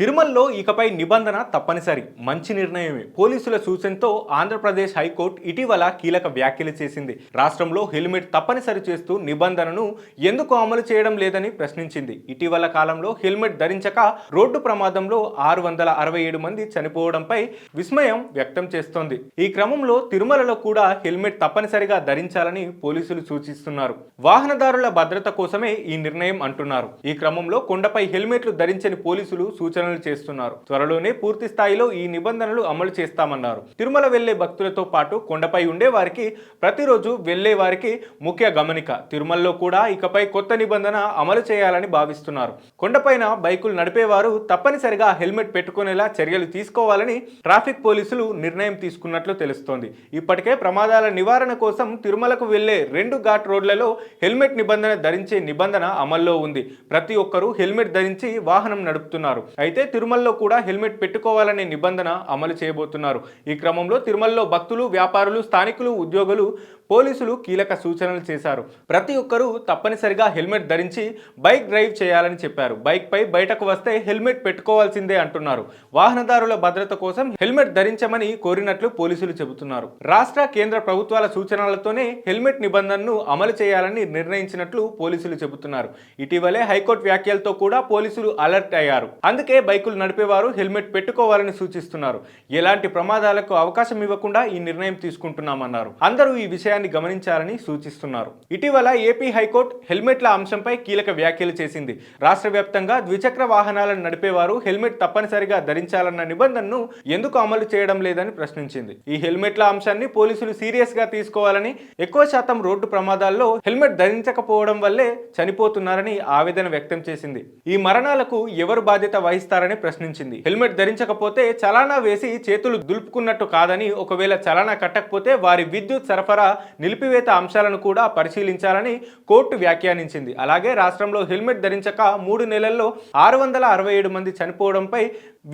తిరుమలలో ఇకపై నిబంధన తప్పనిసరి. మంచి నిర్ణయమే. పోలీసుల సూచనతో ఆంధ్రప్రదేశ్ హైకోర్టు ఇటీవల కీలక వ్యాఖ్యలు చేసింది. రాష్ట్రంలో హెల్మెట్ తప్పనిసరి చేస్తూ నిబంధనను ఎందుకు అమలు చేయడం లేదని ప్రశ్నించింది. ఇటీవల కాలంలో హెల్మెట్ ధరించక రోడ్డు ప్రమాదంలో ఆరు వందల అరవై ఏడు మంది చనిపోవడంపై విస్మయం వ్యక్తం చేస్తోంది. ఈ క్రమంలో తిరుమలలో కూడా హెల్మెట్ తప్పనిసరిగా ధరించాలని పోలీసులు సూచిస్తున్నారు. వాహనదారుల భద్రత కోసమే ఈ నిర్ణయం అంటున్నారు. ఈ క్రమంలో కొండపై హెల్మెట్లు ధరించని పోలీసులు సూచన సూచనలు చేస్తున్నారు. త్వరలోనే పూర్తి స్థాయిలో ఈ నిబంధనలు అమలు చేస్తామన్నారు. తిరుమల వెళ్ళే భక్తులతో పాటు కొండపై ఉండే వారికి ప్రతిరోజు వెళ్ళే వారికి ముఖ్య గమనిక. తిరుమలలో కూడా ఇకపై కొత్త నిబంధన అమలు చేయాలని భావిస్తున్నారు. కొండపైన బైకులు నడిపేవారు తప్పనిసరిగా హెల్మెట్ పెట్టుకునేలా చర్యలు తీసుకోవాలని ట్రాఫిక్ పోలీసులు నిర్ణయం తీసుకున్నట్లు తెలుస్తోంది. ఇప్పటికే ప్రమాదాల నివారణ కోసం తిరుమలకు వెళ్ళే రెండు ఘాట్ రోడ్లలో హెల్మెట్ నిబంధన ధరించే నిబంధన అమల్లో ఉంది. ప్రతి ఒక్కరూ హెల్మెట్ ధరించి వాహనం నడుపుతున్నారు. అయితే తిరుమలలో కూడా హెల్మెట్ పెట్టుకోవాలనే నిబంధన అమలు చేయబోతున్నారు. ఈ క్రమంలో తిరుమలలో భక్తులు వ్యాపారులు స్థానికులు ఉద్యోగులు పోలీసులు కీలక సూచనలు చేశారు. ప్రతి ఒక్కరూ తప్పనిసరిగా హెల్మెట్ ధరించి బైక్ డ్రైవ్ చేయాలని చెప్పారు. బైక్పై బయటకు వస్తే హెల్మెట్ పెట్టుకోవాల్సిందే అంటున్నారు. వాహనదారుల భద్రత కోసం హెల్మెట్ ధరించమని కోరినట్లు పోలీసులు చెబుతున్నారు. రాష్ట్ర కేంద్ర ప్రభుత్వాల సూచనలతోనే హెల్మెట్ నిబంధనను అమలు చేయాలని నిర్ణయించినట్లు పోలీసులు చెబుతున్నారు. ఇటీవలే హైకోర్టు వ్యాఖ్యలతో కూడా పోలీసులు అలర్ట్ అయ్యారు. అందుకే బైకులు నడిపేవారు హెల్మెట్ పెట్టుకోవాలని సూచిస్తున్నారు. ఎలాంటి ప్రమాదాలకు అవకాశం ఇవ్వకుండా ఈ నిర్ణయం తీసుకుంటున్నామన్నారు. అందరూ ఈ విషయాన్ని గమనించాలని సూచిస్తున్నారు. ఇటీవల ఏపీ హైకోర్టు హెల్మెట్ల అంశంపై కీలక వ్యాఖ్యలు చేసింది. రాష్ట్ర వ్యాప్తంగా ద్విచక్ర వాహనాలను నడిపేవారు హెల్మెట్ తప్పనిసరిగా ధరించాలన్న నిబంధనను ఎందుకు అమలు చేయడం లేదని ప్రశ్నించింది. ఈ హెల్మెట్ల అంశాన్ని పోలీసులు సీరియస్గా తీసుకోవాలని ఎక్కువ శాతం రోడ్డు ప్రమాదాల్లో హెల్మెట్ ధరించకపోవడం వల్లే చనిపోతున్నారని ఆవేదన వ్యక్తం చేసింది. ఈ మరణాలకు ఎవరు బాధ్యత వహిస్తారు? చేస్తారని ప్రశ్నించింది. హెల్మెట్ ధరించకపోతే చలానా వేసి చేతులు దులుపుకున్నట్టు కాదని ఒకవేళ చలానా కట్టకపోతే వారి విద్యుత్ సరఫరా నిలిపివేత అంశాలను కూడా పరిశీలించాలని కోర్టు వ్యాఖ్యానించింది. అలాగే రాష్ట్రంలో హెల్మెట్ ధరించక మూడు నెలల్లో ఆరు వందల అరవై ఏడు మంది చనిపోవడంపై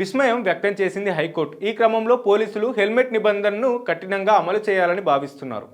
విస్మయం వ్యక్తం చేసింది హైకోర్టు. ఈ క్రమంలో పోలీసులు హెల్మెట్ నిబంధనను కఠినంగా అమలు చేయాలని భావిస్తున్నారు.